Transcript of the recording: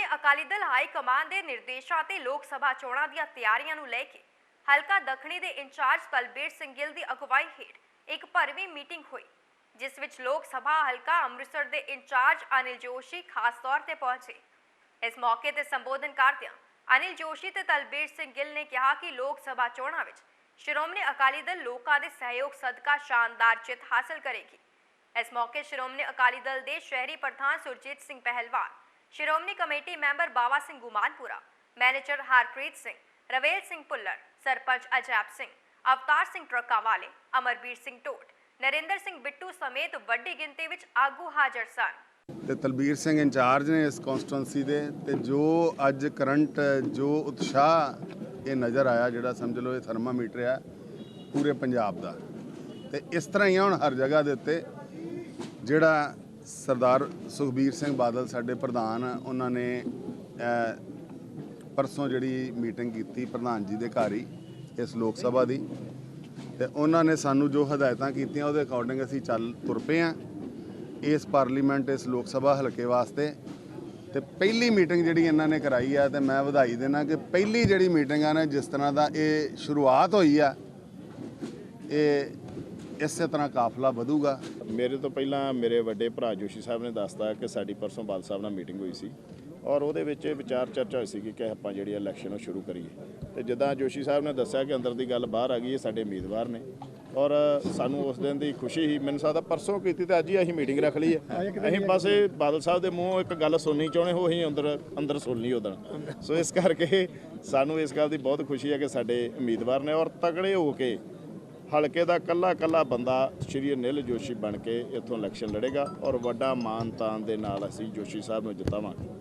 Shiromani Akali Dal high command ਦੇ ਨਿਰਦੇਸ਼ਾਂ ਤੇ ਲੋਕ ਸਭਾ ਚੋਣਾਂ ਦੀਆਂ ਤਿਆਰੀਆਂ ਨੂੰ ਲੈ ਕੇ ਹਲਕਾ ਦੱਖਣੀ ਦੇ ਇੰਚਾਰਜ ਬਲਬੀਰ ਸਿੰਘ ਗਿੱਲ ਦੀ ਅਗਵਾਈ ਹੇਠ ਇੱਕ ਭਰਵੀਂ ਮੀਟਿੰਗ ਹੋਈ, ਜਿਸ ਵਿੱਚ ਲੋਕ ਸਭਾ ਹਲਕਾ ਅੰਮ੍ਰਿਤਸਰ ਦੇ ਇੰਚਾਰਜ ਅਨਿਲ ਜੋਸ਼ੀ ਖਾਸ ਤੌਰ ਤੇ ਪਹੁੰਚੇ। ਇਸ ਮੌਕੇ ਤੇ ਸੰਬੋਧਨ ਕਰਦਿਆਂ ਅਨਿਲ ਜੋਸ਼ੀ ਤੇ ਤਲਬੀਰ ਸਿੰਘ ਗਿੱਲ ਨੇ ਕਿਹਾ ਕਿ ਲੋਕ ਸਭਾ ਚੋਣਾਂ ਵਿੱਚ ਸ਼੍ਰੋਮਣੀ ਅਕਾਲੀ ਦਲ ਲੋਕਾਂ ਦੇ ਸਹਿਯੋਗ ਸਦਕਾ ਸ਼ਾਨਦਾਰ ਜਿੱਤ ਹਾਸਲ ਕਰੇਗੀ। ਇਸ ਮੌਕੇ ਸ਼੍ਰੋਮਣੀ ਅਕਾਲੀ ਦਲ ਦੇ ਸ਼ਹਿਰੀ ਪ੍ਰਧਾਨ ਸੁਰਜੀਤ ਸਿੰਘ ਪਹਿਲਵਾਨ Shiromani committee member Bawa Singh Gumanpura, manager Harpreet Singh, Ravel Singh Bhullar, sarpanch Ajaib Singh, Avtar Singh ਟਰੱਕਾਂ ਵਾਲੇ ਅਮਰਬੀਰ ਸਿੰਘ ਟੋਟ ਨਰਿੰਦਰ ਸਿੰਘ ਬਿੱਟੂ ਸਮੇਤ ਵੱਡੀ ਗਿਣਤੀ ਵਿੱਚ ਆਗੂ ਹਾਜ਼ਰ ਸਨ। ਤੇ ਤਲਬੀਰ ਸਿੰਘ ਇੰਚਾਰਜ ਨੇ ਇਸ ਕਨਸਟੀਟੁਐਂਸੀ ਦੇ ਤੇ ਜੋ ਅੱਜ ਕਰੰਟ, ਜੋ ਉਤਸ਼ਾਹ ਇਹ ਨਜ਼ਰ ਆਇਆ, ਜਿਹੜਾ ਸਮਝ ਲਓ ਇਹ ਥਰਮਾਮੀਟਰ ਆ, ਪੂਰੇ ਪੰਜਾਬ ਦਾ। ਤੇ ਇਸ ਤਰ੍ਹਾਂ ਹੀ ਹੁਣ ਹਰ ਜਗ੍ਹਾ ਦੇ ਉੱਤੇ ਜਿਹੜਾ ਸਰਦਾਰ ਸੁਖਬੀਰ ਸਿੰਘ ਬਾਦਲ ਸਾਡੇ ਪ੍ਰਧਾਨ, ਉਹਨਾਂ ਨੇ ਪਰਸੋਂ ਜਿਹੜੀ ਮੀਟਿੰਗ ਕੀਤੀ ਪ੍ਰਧਾਨ ਜੀ ਦੇ ਘਰ ਹੀ, ਇਸ ਲੋਕ ਸਭਾ ਦੀ। ਤੇ ਉਹਨਾਂ ਨੇ ਸਾਨੂੰ ਜੋ ਹਦਾਇਤਾਂ ਕੀਤੀਆਂ, ਉਹਦੇ ਅਕੋਰਡਿੰਗ ਅਸੀਂ ਚੱਲ ਤੁਰ ਪਏ ਹਾਂ। ਇਸ ਪਾਰਲੀਮੈਂਟ, ਇਸ ਲੋਕ ਸਭਾ ਹਲਕੇ ਵਾਸਤੇ। ਤੇ ਪਹਿਲੀ ਮੀਟਿੰਗ ਜਿਹੜੀ ਇਹਨਾਂ ਨੇ ਕਰਾਈ ਆ, ਤੇ ਮੈਂ ਵਧਾਈ ਦੇਣਾ ਕਿ ਪਹਿਲੀ ਜਿਹੜੀ ਮੀਟਿੰਗ ਆ ਨਾ, ਜਿਸ ਤਰ੍ਹਾਂ ਦਾ ਇਹ ਸ਼ੁਰੂਆਤ ਹੋਈ ਆ, ਇਹ ਇਸੇ ਤਰ੍ਹਾਂ ਕਾਫਲਾ ਵਧੂਗਾ? ਮੇਰੇ ਤੋਂ ਪਹਿਲਾਂ ਮੇਰੇ ਵੱਡੇ ਭਰਾ ਜੋਸ਼ੀ ਸਾਹਿਬ ਨੇ ਦੱਸਤਾ ਕਿ ਸਾਡੀ ਪਰਸੋਂ ਬਾਲ ਸਾਹਿਬ ਨਾਲ ਮੀਟਿੰਗ ਹੋਈ ਸੀ ਔਰ ਉਹਦੇ ਵਿੱਚ ਇਹ ਵਿਚਾਰ ਚਰਚਾ ਹੋਈ ਸੀ ਕਿ ਆਪਾਂ ਜਿਹੜੀ ਇਲੈਕਸ਼ਨ ਉਹ ਸ਼ੁਰੂ ਕਰੀਏ। ਤੇ ਜਿੱਦਾਂ ਜੋਸ਼ੀ ਸਾਹਿਬ ਨੇ ਦੱਸਿਆ ਕਿ ਅੰਦਰ ਦੀ ਗੱਲ ਬਾਹਰ ਆ ਗਈ ਇਹ ਸਾਡੇ ਉਮੀਦਵਾਰ ਨੇ ਔਰ ਸਾਨੂੰ ਉਸ ਦਿਨ ਦੀ ਖੁਸ਼ੀ ਹੀ ਮੈਨੂੰ ਸਕਦਾ ਪਰਸੋਂ ਕੀਤੀ ਤੇ ਅੱਜ ਹੀ ਅਸੀਂ ਮੀਟਿੰਗ ਰੱਖ ਲਈ ਹੈ। ਅਸੀਂ ਬਸ ਇਹ ਬਾਦਲ ਸਾਹਿਬ ਦੇ ਮੂੰਹੋਂ ਇੱਕ ਗੱਲ ਸੁਣਨੀ ਚਾਹੁੰਦੇ ਹੋ ਅਸੀਂ ਅੰਦਰ ਅੰਦਰ ਸੁਣਨੀ ਉਦੋਂ ਸੋ ਇਸ ਕਰਕੇ ਸਾਨੂੰ ਇਸ ਗੱਲ ਦੀ ਬਹੁਤ ਖੁਸ਼ੀ ਹੈ ਕਿ ਸਾਡੇ ਉਮੀਦਵਾਰ ਨੇ ਔਰ ਤਗੜੇ ਹੋ ਕੇ ਹਲਕੇ ਦਾ ਕੱਲਾ ਕੱਲਾ ਬੰਦਾ ਸ਼੍ਰੀ ਅਨਿਲ ਜੋਸ਼ੀ ਬਣ ਕੇ ਇੱਥੋਂ ਇਲੈਕਸ਼ਨ ਲੜੇਗਾ ਔਰ ਵੱਡਾ ਮਾਨ ਤਾਨ ਦੇ ਨਾਲ ਅਸੀਂ ਜੋਸ਼ੀ ਸਾਹਿਬ ਨੂੰ ਜਿਤਾਵਾਂਗੇ।